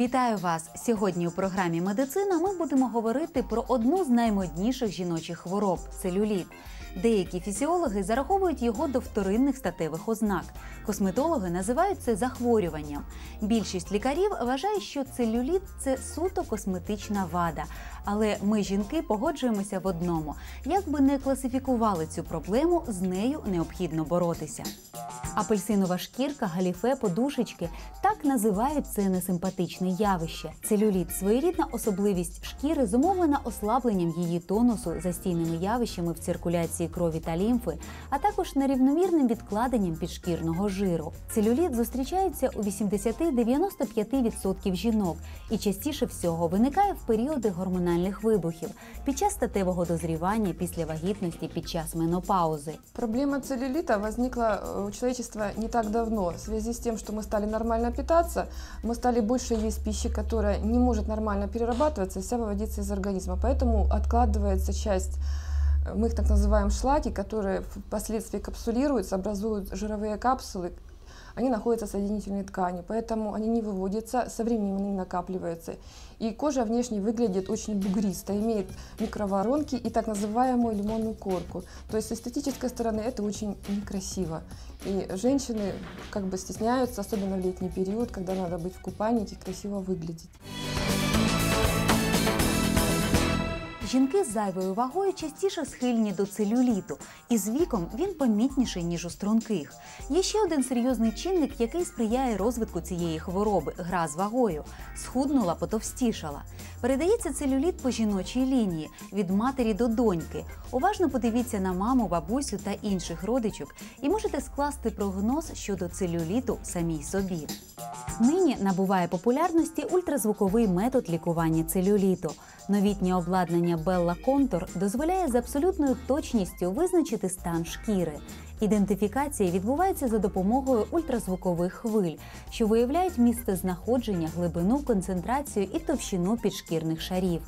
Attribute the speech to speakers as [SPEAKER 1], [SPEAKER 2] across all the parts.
[SPEAKER 1] Вітаю вас! Сьогодні у програмі Медицина ми будемо говорити про одну з наймодніших жіночих хвороб целюліт. Деякі фізіологи зараховують його до вторинних статевих ознак. Косметологи називають це захворюванням. Більшість лікарів вважає, що целюліт це суто косметична вада. Але ми, жінки, погоджуємося в одному: як би не класифікували цю проблему, з нею необхідно боротися. Апельсинова шкірка, галіфе, подушечки так називають це несимпатичне явище. Целюліт своєрідна особливість шкіри зумовлена ослабленням її тонусу, застійними явищами в циркуляції крові та лімфи, а також нерівномірним відкладенням підшкірного жиру. Целюліт зустрічається у 80-95% жінок і частіше всього виникає в періоди гормональних вибухів під час статевого дозрівання, після вагітності, під час менопаузи.
[SPEAKER 2] Проблема целлюлита возникла э, у человечества не так давно. В связи с тем, что мы стали нормально питаться, мы стали больше есть пищи, которая не может нормально перерабатываться и вся выводиться из организма. Поэтому откладывается часть, э, мы их так называем шлаки, которые впоследствии капсулируются, образуют жировые капсулы, они находятся в соединительной ткани, поэтому они не выводятся, со временем они накапливаются. И кожа внешне выглядит очень бугристо, имеет микроворонки и так называемую лимонную корку. То есть с эстетической стороны это очень некрасиво. И женщины как бы стесняются, особенно в летний период, когда надо быть в купальнике, красиво выглядеть.
[SPEAKER 1] Жінки з зайвою вагою частіше схильні до целюліту, і з віком він помітніший ніж у струнких. Є ще один серйозний чинник, який сприяє розвитку цієї хвороби гра з вагою. Схуднула, потовстішала. Передається целюліт по жіночій лінії від матері до доньки. Уважно подивіться на маму, бабусю та інших родичок і можете скласти прогноз щодо целюліту самій собі. Нині набуває популярності ультразвуковий метод лікування целюліту. Новітнє обладнання Bella Contour дозволяє з абсолютною точністю визначити стан шкіри. Ідентифікація відбувається за допомогою ультразвукових хвиль, що виявляють місце знаходження, глибину, концентрацію і товщину підшкірних шарів.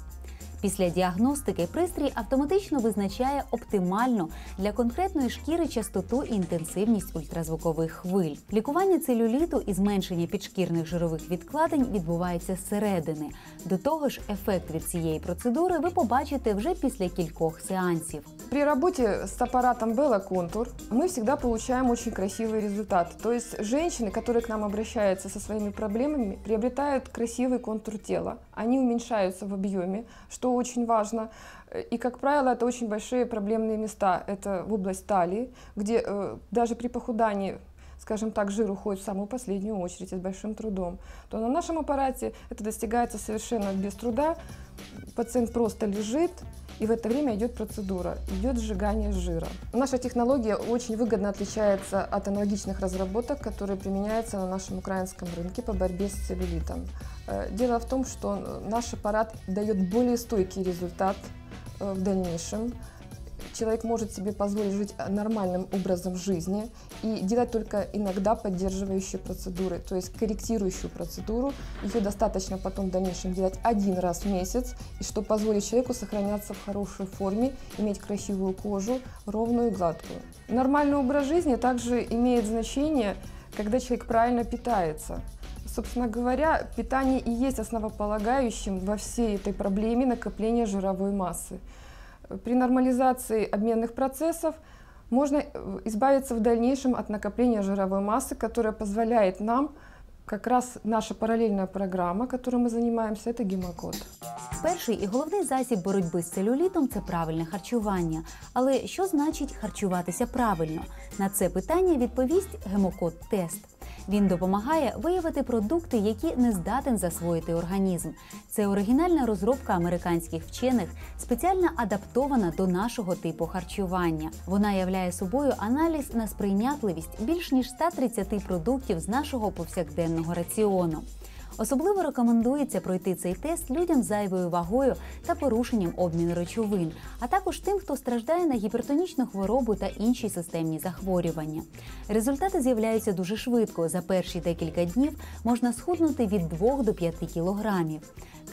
[SPEAKER 1] Після діагностики пристрій автоматично визначає оптимальну для конкретної шкіри частоту і інтенсивність ультразвукових хвиль. Лікування целюліту і зменшення підшкірних жирових відкладень відбувається зсередини. До того ж, ефект від цієї процедури ви побачите вже після кількох сеансів.
[SPEAKER 2] При работе с аппаратом Bella Contour мы всегда получаем очень красивые результаты. То есть женщины, которые к нам обращаются со своими проблемами, приобретают красивый контур тела. Они уменьшаются в объеме, что очень важно. И, как правило, это очень большие проблемные места. Это в область талии, где э, даже при похудании скажем так, жир уходит в самую последнюю очередь и с большим трудом, то на нашем аппарате это достигается совершенно без труда. Пациент просто лежит, и в это время идет процедура, идет сжигание жира. Наша технология очень выгодно отличается от аналогичных разработок, которые применяются на нашем украинском рынке по борьбе с целлюлитом. Э, Дело в том, что наш аппарат дает более стойкий результат э, в дальнейшем. Человек может себе позволить жить нормальным образом жизни и делать только иногда поддерживающие процедуры, то есть корректирующую процедуру. Ее достаточно потом в дальнейшем делать один раз в месяц, и что позволит человеку сохраняться в хорошей форме, иметь красивую кожу, ровную и гладкую. Нормальный образ жизни также имеет значение, когда человек правильно питается. Собственно говоря, питание и есть основополагающим во всей этой проблеме накопления жировой массы. При нормализации обменных процессов можно э, избавиться в дальнейшем от накопления жировой массы, которая позволяет нам, как раз наша параллельная программа, которой мы занимаемся, это гемокод.
[SPEAKER 1] Перший і головний засіб боротьби з целюлітом це правильне харчування. Але що значить харчуватися правильно? На це питання відповість гемокод-тест. Він допомагає виявити продукти, які не здатен засвоїти організм. Це оригінальна розробка американських вчених, спеціально адаптована до нашого типу харчування. Вона являє собою аналіз на сприйнятливість більш ніж 130 продуктів з нашого повсякденного раціону. Особливо рекомендується пройти цей тест людям з зайвою вагою та порушенням обміну речовин, а також тим, хто страждає на гіпертонічну хворобу та інші системні захворювання. Результати з'являються дуже швидко. За перші декілька днів можна схуднути від 2 до 5 кілограмів.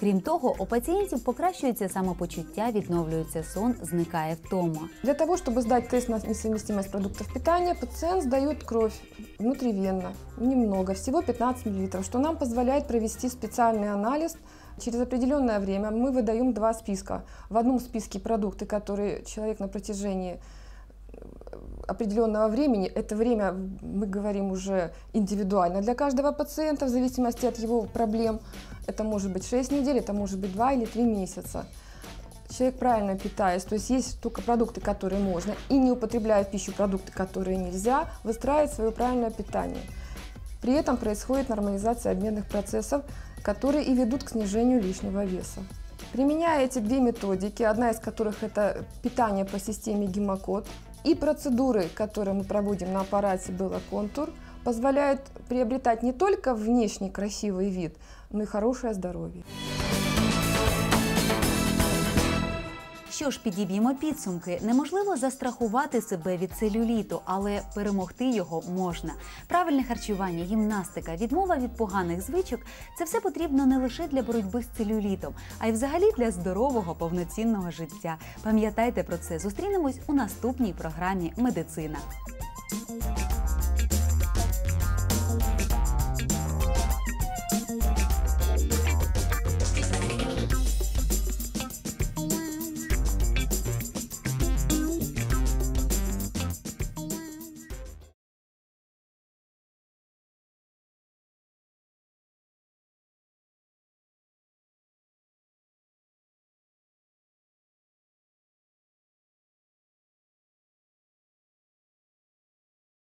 [SPEAKER 1] Крім того, у пацієнтів покращується самопочуття, відновлюється сон, зникає втома.
[SPEAKER 2] Для того, чтобы сдать тест на несовместимость продуктов питания, пациент сдает кровь внутривенно, немного, всего 15 мл, что нам позволяет провести специальный анализ. Через определенное время мы выдаем два списка. В одном списке продукты, которые человек на протяжении э, определенного времени, это время, мы говорим уже индивидуально для каждого пациента, в зависимости от его проблем. Это может быть 6 недель, это может быть 2 или 3 месяца человек правильно питаясь, то есть есть только продукты, которые можно, и не употребляя в пищу продукты, которые нельзя, выстраивать свое правильное питание. При этом происходит нормализация обменных процессов, которые и ведут к снижению лишнего веса. Применяя эти две методики, одна из которых это питание по системе гемокод, и процедуры, которые мы проводим на аппарате было контур, позволяют приобретать не только внешний красивый вид, но и хорошее здоровье.
[SPEAKER 1] Що ж, підіб'ємо підсумки. Неможливо застрахувати себе від целюліту, але перемогти його можна. Правильне харчування, гімнастика, відмова від поганих звичок це все потрібно не лише для боротьби з целюлітом, а й взагалі для здорового повноцінного життя. Пам'ятайте про це. Зустрінемось у наступній програмі Медицина.